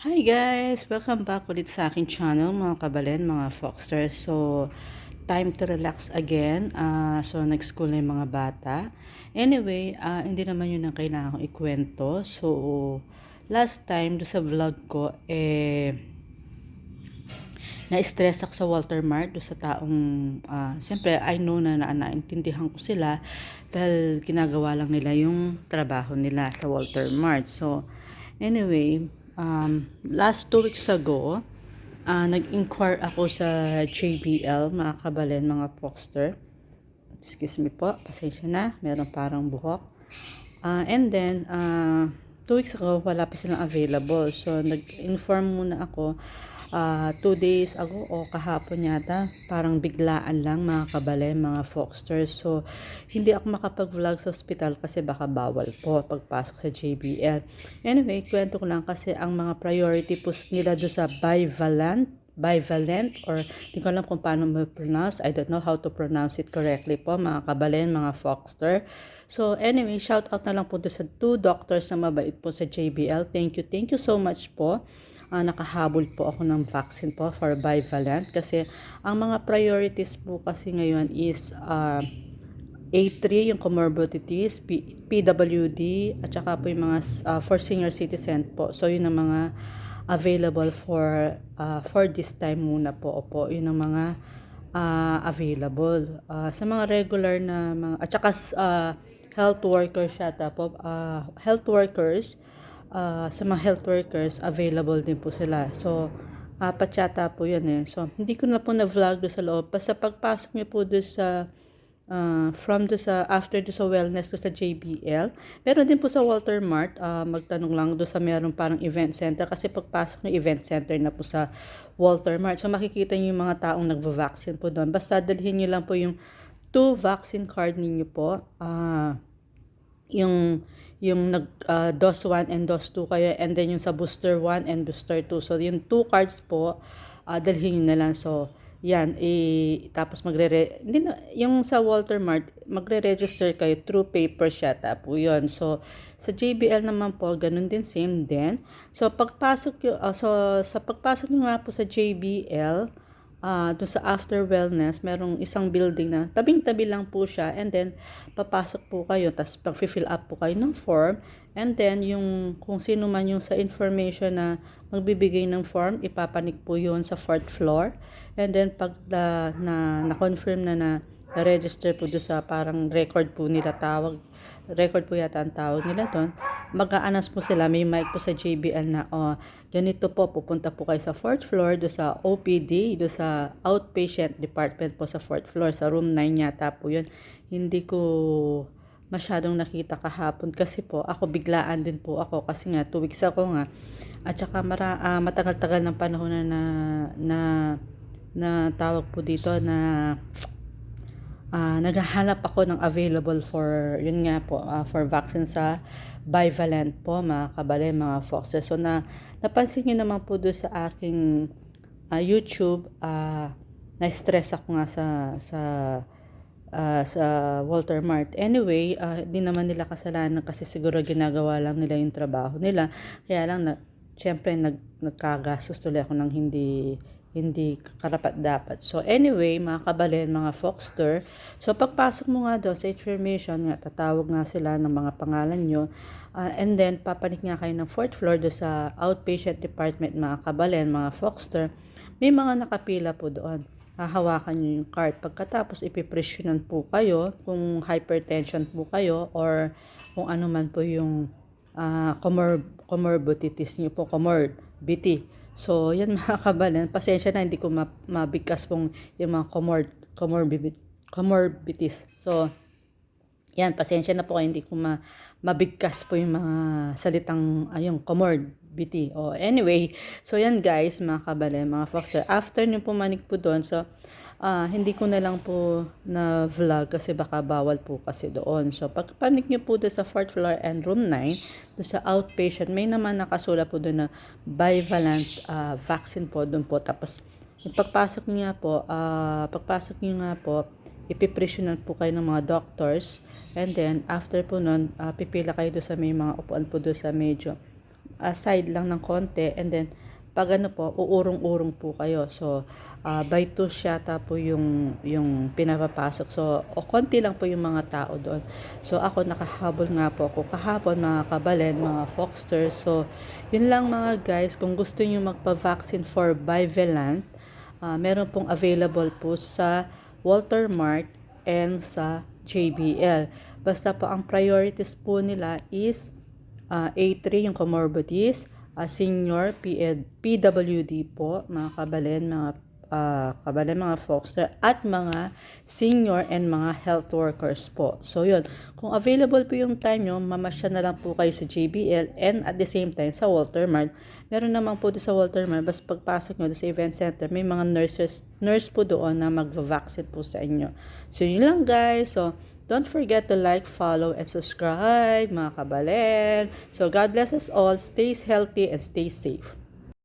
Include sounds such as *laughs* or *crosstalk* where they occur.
Hi guys! Welcome back ulit sa aking channel mga kabalen, mga Foxsters. So, time to relax again. Ah, so, nag-school na yung mga bata. Anyway, ah, hindi naman yun ang kailangan kong ikwento. So, last time do sa vlog ko, eh, na-stress ako sa Walter Mart do sa taong, ah, siyempre, I know na, na naintindihan ko sila dahil ginagawa lang nila yung trabaho nila sa Walter Mart. So, anyway, um, last two weeks ago, uh, nag-inquire ako sa JBL, mga kabalen, mga poster. Excuse me po, pasensya na, meron parang buhok. Uh, and then, uh, two weeks ago, wala pa silang available. So, nag-inform muna ako uh, two days ago o kahapon yata, parang biglaan lang mga kabale, mga Foxsters. So, hindi ako makapag-vlog sa hospital kasi baka bawal po pagpasok sa JBL. Anyway, kwento ko lang kasi ang mga priority po nila do sa bivalent bivalent or hindi ko alam kung paano ma-pronounce. I don't know how to pronounce it correctly po, mga kabalen, mga Foxter. So anyway, shout out na lang po sa two doctors na mabait po sa JBL. Thank you, thank you so much po uh, nakahabol po ako ng vaccine po for bivalent kasi ang mga priorities po kasi ngayon is uh, A3 yung comorbidities, P- PWD at saka po yung mga uh, for senior citizen po. So yun ang mga available for uh, for this time muna po. Opo, yun ang mga uh, available. Uh, sa mga regular na mga at saka uh, health workers yata po, uh, health workers uh, sa mga health workers, available din po sila. So, apat yata po yun eh. So, hindi ko na po na-vlog doon sa loob. Basta pagpasok niyo po doon sa uh, from do sa after do sa wellness do sa JBL. Meron din po sa Walter Mart, uh, magtanong lang do sa meron parang event center kasi pagpasok ng event center na po sa Walter Mart. So makikita niyo yung mga taong nagva-vaccine po doon. Basta dalhin niyo lang po yung two vaccine card ninyo po. Uh, yung yung nag uh, dose 1 and dose 2 kayo and then yung sa booster 1 and booster 2 so yung two cards po uh, dalhin nyo na lang. So yan i tapos magre hindi na, yung sa Walter Mart magre-register kayo through paper siya po yun. So sa JBL naman po ganun din same din. So pagpasok yung uh, so sa pagpasok nyo nga po sa JBL uh, doon sa after wellness, merong isang building na tabing-tabi lang po siya and then papasok po kayo tapos pag-fill up po kayo ng form and then yung kung sino man yung sa information na magbibigay ng form, ipapanik po yun sa fourth floor. And then pag uh, na na-confirm na na na-register po doon sa parang record po nila tawag record po yata ang tawag nila doon, mag-aanas po sila, may mic po sa JBL na, oh, ganito po, pupunta po kayo sa fourth floor, do sa OPD, do sa outpatient department po sa fourth floor, sa room 9 yata po yun. Hindi ko masyadong nakita kahapon kasi po ako biglaan din po ako kasi nga 2 weeks ako nga at saka mara, uh, matagal-tagal ng panahon na na, na na tawag po dito na uh, naghahanap ako ng available for, yun nga po, uh, for vaccine sa bivalent po, mga kabale, mga foxes. So, na, napansin nyo naman po doon sa aking uh, YouTube, uh, na-stress ako nga sa, sa, uh, sa Walter Mart. Anyway, uh, naman nila kasalanan kasi siguro ginagawa lang nila yung trabaho nila. Kaya lang, na, syempre, nag, nagkagastos tuloy ako ng hindi hindi karapat dapat. So anyway, mga kabalen, mga Foxter, so pagpasok mo nga doon sa information nga, tatawag nga sila ng mga pangalan nyo, uh, and then papanik nga kayo ng fourth floor doon sa outpatient department, mga kabalen, mga Foxter, may mga nakapila po doon. Hahawakan nyo yung card. Pagkatapos, ipipresyonan po kayo kung hypertension po kayo or kung ano man po yung uh, comor comorbidities nyo po, comorbidity So, yan *laughs* mga kabalan, pasensya na hindi ko mabigkas pong yung mga comor comorbid comorbidities. So, yan, pasensya na po kayo, hindi ko ma mabigkas po yung mga salitang, ayong, comorbidity. O, anyway, so yan guys, mga kabalan, mga foxer. After nyo pumanik po doon, so, uh, hindi ko na lang po na vlog kasi baka bawal po kasi doon. So, pagpanik nyo po doon sa 4th floor and room 9, doon sa outpatient, may naman nakasula po doon na bivalent uh, vaccine po doon po. Tapos, pagpasok niya po, uh, pagpasok niyo nga po, ipipresyonan po kayo ng mga doctors and then after po nun, uh, pipila kayo doon sa may mga upuan po doon sa medyo ah, side lang ng konti and then pag ano po, uurong-urong po kayo. So, ah, by two siya po yung, yung pinapapasok. So, o konti lang po yung mga tao doon. So, ako nakahabol nga po ako kahapon mga kabalen, mga foxters. So, yun lang mga guys, kung gusto niyo magpa-vaccine for bivalent, ah, meron pong available po sa Walter Mart and sa JBL. Basta po ang priorities po nila is ah, A3 yung comorbidities, ah, senior PED, PWD po, mga kabalen, mga ah, kabalen, mga foster, at mga senior and mga health workers po. So yun, kung available po yung time nyo, mamasya na lang po kayo sa JBL and at the same time sa Walter Mart. Meron naman po doon sa Walter Mart, basta pagpasok nyo sa event center, may mga nurses, nurse po doon na mag-vaccine po sa inyo. So yun lang guys. So, Don't forget to like, follow, and subscribe, mga kabalen. So, God bless us all. Stay healthy and stay safe.